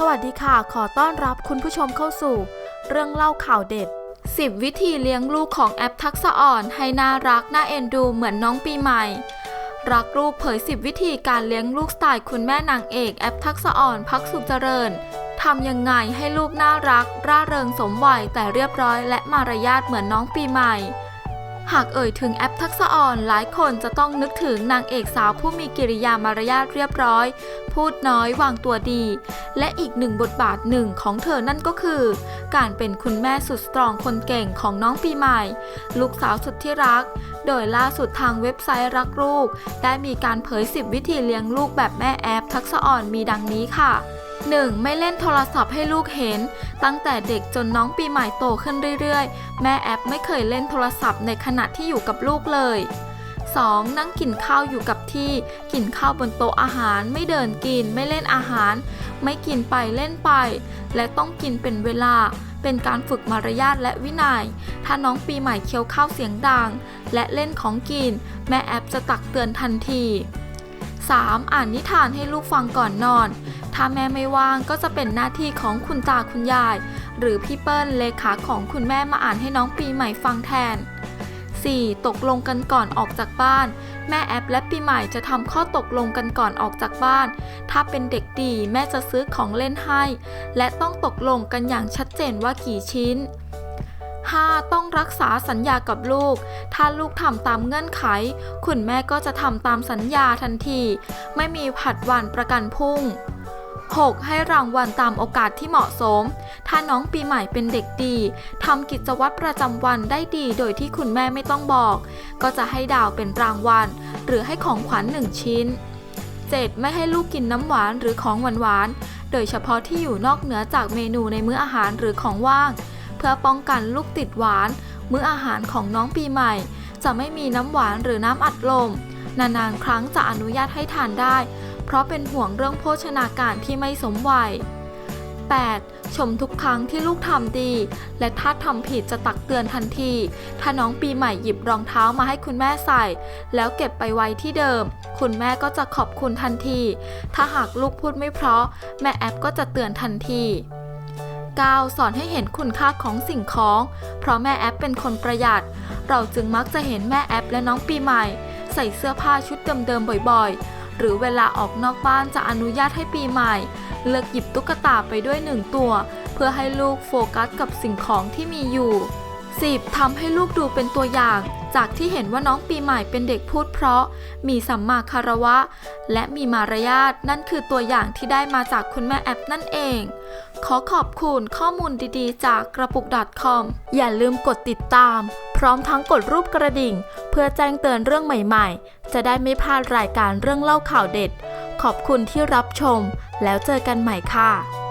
สวัสดีค่ะ ขอต้อนรับคุณผู้ชมเข้าสู่ เรื่องเล่าข่าวเด็ด 10 วิธีเลี้ยงลูกของแอปทักษะอ่อน ให้น่ารักน่าเอ็นดูเหมือนน้องปีใหม่ รักลูกเผย 10 วิธีการเลี้ยงลูกสไตล์คุณแม่นางเอกแอปทักษะอ่อนพักสุขเจริญทำยังไงให้ลูกน่ารัก ร่าเริงสมวัยแต่เรียบร้อย และมารยาทเหมือนน้องปีใหม่ หากเอ่ยถึงแอปทักษะอ่อนหลายคนจะต้องนึกถึงนางเอกสาวผู้มีกิริยามารยาทเรียบร้อย พูดน้อยวางตัวดี และอีกหนึ่งบทบาทหนึ่งของเธอนั่นก็คือ การเป็นคุณแม่สุดสตรองคนเก่งของน้องปีใหม่ ลูกสาวสุดที่รัก โดยล่าสุดทางเว็บไซต์รักลูก ได้มีการเผย 10 วิธีเลี้ยงลูกแบบแม่แอปทักษะอ่อนมีดังนี้ค่ะ 1. ไม่เล่นโทรศัพท์ให้ลูกเห็น ตั้งแต่เด็กจนน้องปีใหม่โตขึ้นเรื่อยๆ แม่แอปไม่เคยเล่นโทรศัพท์ในขณะที่อยู่กับลูกเลย 2. นั่งกินข้าวอยู่กับที่ กินข้าวบนโต๊ะอาหาร ไม่เดินกิน ไม่เล่นอาหาร ไม่กินไปเล่นไป และต้องกินเป็นเวลา เป็นการฝึกมารยาทและวินยัย ถ้าน้องปีใหม่เคี้ยวข้าวเสียงดัง และเล่นของกิน แม่แอปจะตักเตือนทันที 3. อ่านนิทานให้ลูกฟังก่อนนอน ถ้าแม่ไม่ว่างก็จะเป็นหน้าที่ของคุณตาคุณยาย หรือพี่เปิ้ลเลขาของคุณแม่มาอ่านให้น้องปีใหม่ฟังแทน 4. ตกลงกันก่อนออกจากบ้าน แม่แอปและปีใหม่จะทำข้อตกลงกันก่อนออกจากบ้าน ถ้าเป็นเด็กดีแม่จะซื้อของเล่นให้ และต้องตกลงกันอย่างชัดเจนว่ากี่ชิ้น 5. ต้องรักษาสัญญากับลูก ถ้าลูกทำตามเงื่อนไข คุณแม่ก็จะทำตามสัญญาทันที ไม่มีผัดวันประกันพรุ่ง 6. ให้รางวัลตามโอกาสที่เหมาะสม ถ้าน้องปีใหม่เป็นเด็กดีทำกิจวัตรประจำวันได้ดีโดยที่คุณแม่ไม่ต้องบอก ก็จะให้ดาวเป็นรางวัล หรือให้ของขวัญหนึ่งชิ้น 7. ไม่ให้ลูกกินน้ำหวานหรือของหวานๆ โดยเฉพาะที่อยู่นอกเหนือจากเมนูในมื้ออาหารหรือของว่าง เพื่อป้องกันลูกติดหวาน มื้ออาหารของน้องปีใหม่ จะไม่มีน้ำหวานหรือน้ำอัดลม นานๆ ครั้งจะอนุญาตให้ทานได้ เพราะเป็นห่วงเรื่องโภชนาการที่ไม่สมวัย 8. ชมทุกครั้งที่ลูกทำดี และถ้าทำผิดจะตักเตือนทันที ถ้าน้องปีใหม่หยิบรองเท้ามาให้คุณแม่ใส่ แล้วเก็บไปไว้ที่เดิม คุณแม่ก็จะขอบคุณทันที ถ้าหากลูกพูดไม่เพราะ แม่แอปก็จะเตือนทันที 9. สอนให้เห็นคุณค่าของสิ่งของ เพราะแม่แอปเป็นคนประหยัด เราจึงมักจะเห็นแม่แอปและน้องปีใหม่ ใส่เสื้อผ้าชุดเดิมๆบ่อยๆ หรือเวลาออกนอกบ้านจะอนุญาตให้ปีใหม่ เลือกหยิบตุ๊กตาไปด้วยหนึ่งตัว เพื่อให้ลูกโฟกัสกับสิ่งของที่มีอยู่ 10. ทำให้ลูกดูเป็นตัวอย่าง จากที่เห็นว่าน้องปีใหม่เป็นเด็กพูดเพราะ มีสัมมาคารวะ และมีมารยาทนั่นคือตัวอย่างที่ได้มาจากคุณแม่แอปนั่นเอง ขอขอบคุณข้อมูลดีๆ จากกระปุก .com อย่าลืมกดติดตาม พร้อมทั้งกดรูปกระดิ่ง เพื่อแจ้งเตือนเรื่องใหม่ๆ จะได้ไม่พลาดรายการเรื่องเล่าข่าวเด็ด ขอบคุณที่รับชม แล้วเจอกันใหม่ค่ะ